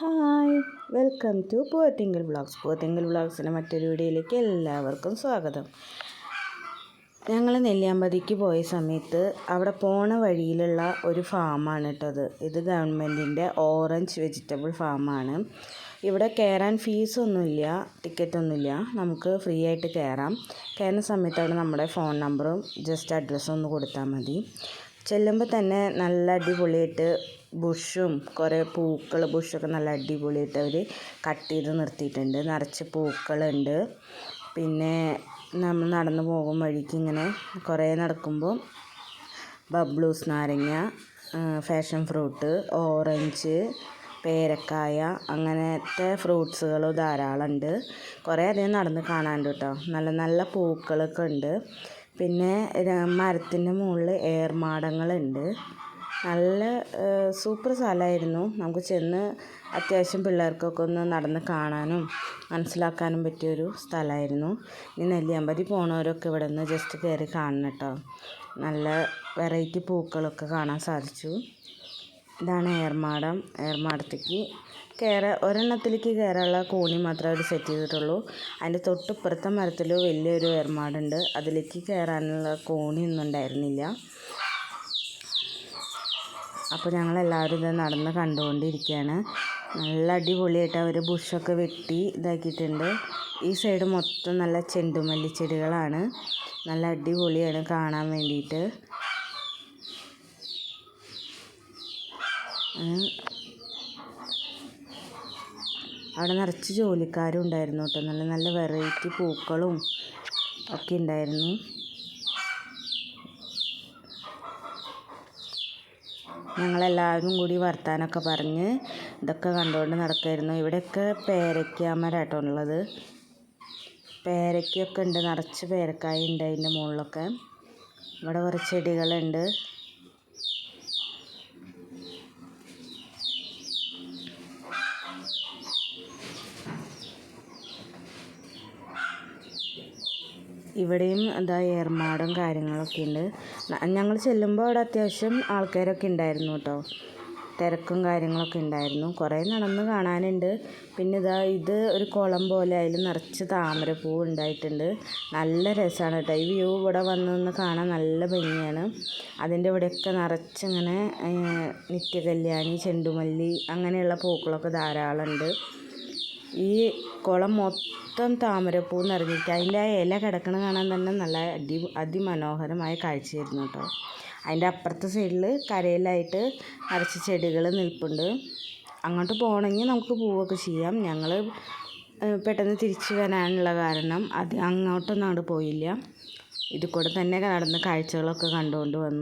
Hi welcome to Pothinkal vlogs. പോത്തിങ്കൽ വ്ളോഗ്സിന്റെ മറ്റൊരു വീഡിയോയിലേക്ക് എല്ലാവർക്കും സ്വാഗതം. ഞങ്ങൾ നെല്ലിയാമ്പതിക്ക് പോയ സമയത്ത് അവിടെ പോണ വഴിയിലുള്ള ഒരു ഫാമാണ് കേട്ടത് ഇത് ഗവൺമെന്റിന്റെ ഓറഞ്ച് വെജിറ്റബിൾ ഫാമാണ്. ഇവിടെ കയറാൻ ഫീസൊന്നുമില്ല ടിക്കറ്റൊന്നുമില്ല. നമുക്ക് ഫ്രീ ആയിട്ട് കയറാം. കയറുന്ന സമയത്ത് അവിടെ നമ്മുടെ ഫോൺ നമ്പറും ജസ്റ്റ് അഡ്രസ്സും ഒന്ന് കൊടുത്താൽ മതി. ചെല്ലുമ്പോൾ തന്നെ നല്ല അടിപൊളിയായിട്ട് ബുഷും കുറേ പൂക്കൾ ബുഷൊക്കെ നല്ല അടിപൊളിയായിട്ട് അവർ കട്ട് ചെയ്ത് നിർത്തിയിട്ടുണ്ട്. നിറച്ച് പൂക്കളുണ്ട്. പിന്നെ നമ്മൾ നടന്നു പോകും വഴിക്ക് ഇങ്ങനെ കുറേ നടക്കുമ്പോൾ ബബ്ലൂസ് നാരങ്ങ ഫാഷൻ ഫ്രൂട്ട് ഓറഞ്ച് പേരക്കായ അങ്ങനത്തെ ഫ്രൂട്ട്സുകൾ ധാരാളമുണ്ട്. കുറേ അധികം നടന്ന് കാണാനുണ്ട് കേട്ടോ. നല്ല നല്ല പൂക്കളൊക്കെ ഉണ്ട്. പിന്നെ മരത്തിന്റെ മുകളിൽ ഏർമാടങ്ങളുണ്ട്. നല്ല സൂപ്പർ സ്ഥലമായിരുന്നു. നമുക്ക് ചെന്ന് അത്യാവശ്യം പിള്ളേർക്കൊക്കെ ഒന്ന് നടന്ന് കാണാനും മനസ്സിലാക്കാനും പറ്റിയൊരു സ്ഥലമായിരുന്നു. ഇനി നെല്ലിയാമ്പതി പോണവരൊക്കെ ഇവിടെ നിന്ന് ജസ്റ്റ് കയറി കാണണം കേട്ടോ. നല്ല വെറൈറ്റി പൂക്കളൊക്കെ കാണാൻ സാധിച്ചു. ഇതാണ് ഏർമാടം. ഏർമാടത്തേക്ക് കയറാൻ ഒരെണ്ണത്തിലേക്ക് കയറാനുള്ള കോണി മാത്രമേ അവർ സെറ്റ് ചെയ്തിട്ടുള്ളൂ. അതിന്റെ തൊട്ടിപ്പുറത്തെ മരത്തിൽ വലിയൊരു ഏർമാടുണ്ട്. അതിലേക്ക് കയറാനുള്ള കോണിയൊന്നും ഉണ്ടായിരുന്നില്ല. അപ്പോൾ ഞങ്ങളെല്ലാവരും ഇത് നടന്ന് കണ്ടുകൊണ്ടിരിക്കുകയാണ്. നല്ല അടിപൊളിയായിട്ട് അവർ ബുഷൊക്കെ വെട്ടി ഇതാക്കിയിട്ടുണ്ട്. ഈ സൈഡ് മൊത്തം നല്ല ചെണ്ടുമല്ലി ചെടികളാണ് നല്ല അടിപൊളിയാണ് കാണാൻ വേണ്ടിയിട്ട്. അവിടെ നിറച്ച് ജോലിക്കാരും ഉണ്ടായിരുന്നു കേട്ടോ. നല്ല നല്ല വെറൈറ്റി പൂക്കളും ഒക്കെ ഉണ്ടായിരുന്നു. ഞങ്ങളെല്ലാവരും കൂടി വർത്താനൊക്കെ പറഞ്ഞ് ഇതൊക്കെ കണ്ടുകൊണ്ട് നടക്കായിരുന്നു. ഇവിടെയൊക്കെ പേരയ്ക്കാമരാട്ടോ ഉള്ളത്. പേരയ്ക്കൊക്കെ ഉണ്ട്. നിറച്ച് പേരക്കായ ഉണ്ട് അതിന്റെ മുകളിലൊക്കെ. ഇവിടെ കുറച്ച് ചെടികളുണ്ട്. ഇവിടെയും എന്താ ഏർമാടും കാര്യങ്ങളൊക്കെ ഉണ്ട്. ഞങ്ങൾ ചെല്ലുമ്പോൾ അവിടെ അത്യാവശ്യം ആൾക്കാരൊക്കെ ഉണ്ടായിരുന്നു കേട്ടോ. തിരക്കും കാര്യങ്ങളൊക്കെ ഉണ്ടായിരുന്നു. കുറേ നടന്ന് കാണാനുണ്ട്. പിന്നെ ഇതാ ഇത് ഒരു കുളം പോലെ അതിൽ നിറച്ച് താമരപ്പൂ ഉണ്ടായിട്ടുണ്ട്. നല്ല രസമാണ് കേട്ടോ. ഈ വ്യൂ ഇവിടെ വന്ന് നിന്ന് കാണാൻ നല്ല ഭംഗിയാണ്. അതിന്റെ ഇവിടെയൊക്കെ നിറച്ചിങ്ങനെ നിത്യകല്യാണി ചെണ്ടുമല്ലി അങ്ങനെയുള്ള പൂക്കളൊക്കെ ധാരാളമുണ്ട്. ഈ കുളം മൊത്തം താമരപ്പൂ നിറഞ്ഞിട്ട് അതിന്റെ ആ ഇല കിടക്കണ കാണാൻ തന്നെ നല്ല അടി അതിമനോഹരമായ കാഴ്ചയായിരുന്നു കേട്ടോ. അതിന്റെ അപ്പുറത്തെ സൈഡിൽ കരയിലായിട്ട് അരച്ച ചെടികൾ നിൽപ്പുണ്ട്. അങ്ങോട്ട് പോകണമെങ്കിൽ നമുക്ക് പോവുകയൊക്കെ ചെയ്യാം. ഞങ്ങൾ പെട്ടെന്ന് തിരിച്ചു വരാനുള്ള കാരണം അത് അങ്ങോട്ടൊന്നും അങ്ങോട്ട് പോയില്ല. ഇതിൽ കൂടെ തന്നെ നടന്ന് കാഴ്ചകളൊക്കെ കണ്ടുകൊണ്ട് വന്നു.